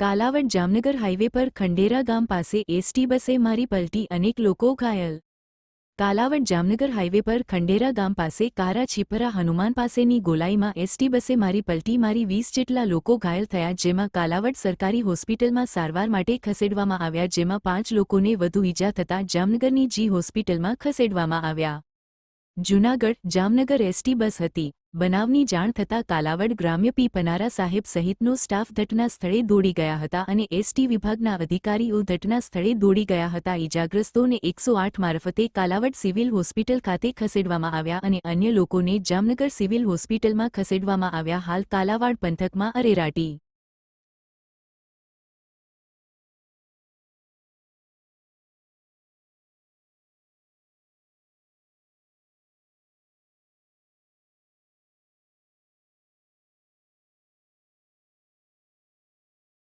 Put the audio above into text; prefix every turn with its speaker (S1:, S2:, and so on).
S1: Kalavad Jamnagar highway પર ખંડેરા ગામ પાસે એસટી બસે મારી પલટી અનેક લોકો ઘાયલ. કાલાવડ જામનગર હાઇવે પર ખંડેરા ગામ પાસે કારા છીપરા હનુમાન પાસેની ગોલાઈમાં એસટી બસે મારી પલટી મારી વીસ જેટલા લોકો ઘાયલ થયા જેમાં કાલાવડ સરકારી હોસ્પિટલમાં સારવાર માટે ખસેડવામાં આવ્યા જેમાં પાંચ લોકોને વધુ ઈજા થતાં જામનગરની જી હોસ્પિટલમાં ખસેડવામાં આવ્યા. જૂનાગઢ જામનગર એસટી બસ હતી. બનાવની જાણ થતાં કાલાવડ ગ્રામ્ય પી. પનારા સાહેબ સહિતનો સ્ટાફ ઘટના સ્થળે દોડી ગયા હતા અને એસટી વિભાગના અધિકારીઓ ઘટના સ્થળે દોડી ગયા હતા. ઇજાગ્રસ્તોને એકસો આઠ મારફતે કાલાવડ સિવિલ હોસ્પિટલ ખાતે ખસેડવામાં આવ્યા અને અન્ય લોકોને જામનગર સિવિલ હોસ્પિટલમાં ખસેડવામાં આવ્યા. હાલ કાલાવાડ પંથકમાં અરેરાટી